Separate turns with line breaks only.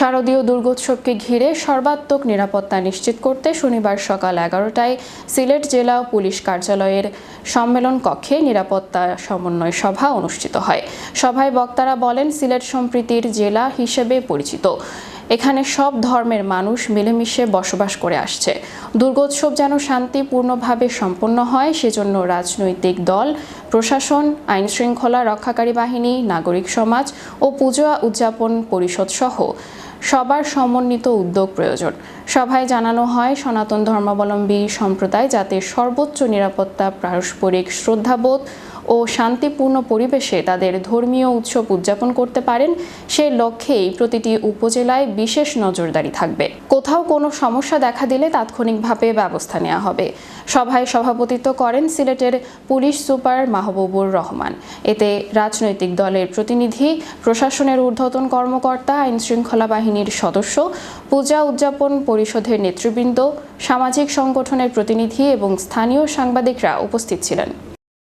শারদীয় দুর্গোৎসবকে ঘিরে সর্বাত্মক নিরাপত্তা নিশ্চিত করতে শনিবার সকাল এগারোটায় সিলেট জেলা পুলিশ কার্যালয়ের সম্মেলন কক্ষে নিরাপত্তা সমন্বয় সভা অনুষ্ঠিত হয়। সভায় বক্তারা বলেন, সিলেট সম্প্রীতির জেলা হিসেবে পরিচিত। এখানে সব ধর্মের মানুষ মিলেমিশে বসবাস করে আসছে। দুর্গোৎসব যেন শান্তিপূর্ণভাবে সম্পন্ন হয়, সেজন্য রাজনৈতিক দল, প্রশাসন আইন শৃঙ্খলা রক্ষাকারী বাহিনী, নাগরিক সমাজ ও পূজা উদযাপন পরিষদ সহ সবার সমন্বিত উদ্যোগ প্রয়োজন। সভায় জানানো হয়, সনাতন ধর্মাবলম্বী সম্প্রদায় যাতে সর্বোচ্চ নিরাপত্তা, পারস্পরিক শ্রদ্ধাবোধ ও শান্তিপূর্ণ পরিবেশে তাদের ধর্মীয় উৎসব উদযাপন করতে পারেন সেই লক্ষ্যেই প্রতিটি উপজেলায় বিশেষ নজরদারি থাকবে। কোথাও কোনো সমস্যা দেখা দিলে তাৎক্ষণিকভাবে ব্যবস্থা নেওয়া হবে। সভায় সভাপতিত্ব করেন সিলেটের পুলিশ সুপার মাহবুবুর রহমান। এতে রাজনৈতিক দলের প্রতিনিধি, প্রশাসনের ঊর্ধ্বতন কর্মকর্তা আইন শৃঙ্খলা বাহিনীর সদস্য, পূজা উদযাপন পরিষদের নেতৃবৃন্দ, সামাজিক সংগঠনের প্রতিনিধি এবং স্থানীয় সাংবাদিকরা উপস্থিত ছিলেন।